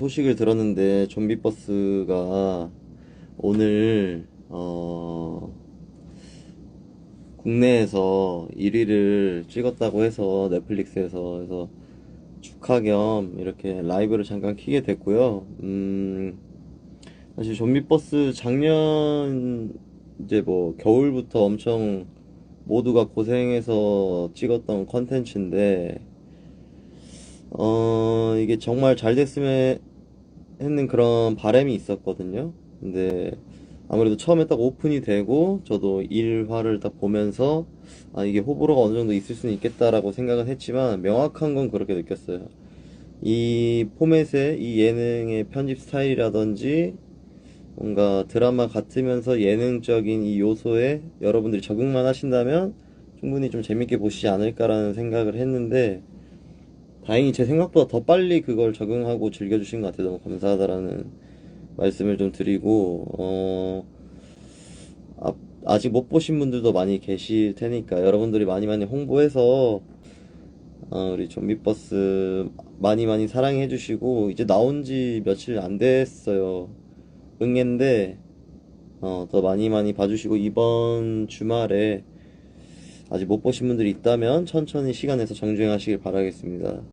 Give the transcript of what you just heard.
소식을 들었는데 좀비 버스가 오늘 어 국내에서 1위를 찍었다고 해서 넷플릭스에서 그래서 축하 겸 이렇게 라이브를 잠깐 키게 됐고요. 음 사실 좀비 버스 작년 이제 뭐 겨울부터 엄청 모두가 고생해서 찍었던 컨텐츠인데 어, 이게 정말 잘 됐으면 했는 그런 바람이 있었거든요. 근데 아무래도 처음에 딱 오픈이 되고 저도 1화를 딱 보면서 아, 이게 호불호가 어느 정도 있을 수는 있겠다라고 생각은 했지만 명확한 건 그렇게 느꼈어요. 이 포맷의 이 예능의 편집 스타일이라든지 뭔가 드라마 같으면서 예능적인 이 요소에 여러분들이 적응만 하신다면 충분히 좀 재밌게 보시지 않을까라는 생각을 했는데 다행히 제 생각보다 더 빨리 그걸 적응하고 즐겨주신 것 같아요. 너무 감사하다라는 말씀을 좀 드리고, 어, 아, 아직 못 보신 분들도 많이 계실 테니까 여러분들이 많이 많이 홍보해서, 어, 우리 좀비버스 많이 많이 사랑해 주시고, 이제 나온 지 며칠 안 됐어요. 응애인데, 어, 더 많이 많이 봐주시고, 이번 주말에 아직 못 보신 분들이 있다면 천천히 시간 내서 정주행하시길 바라겠습니다.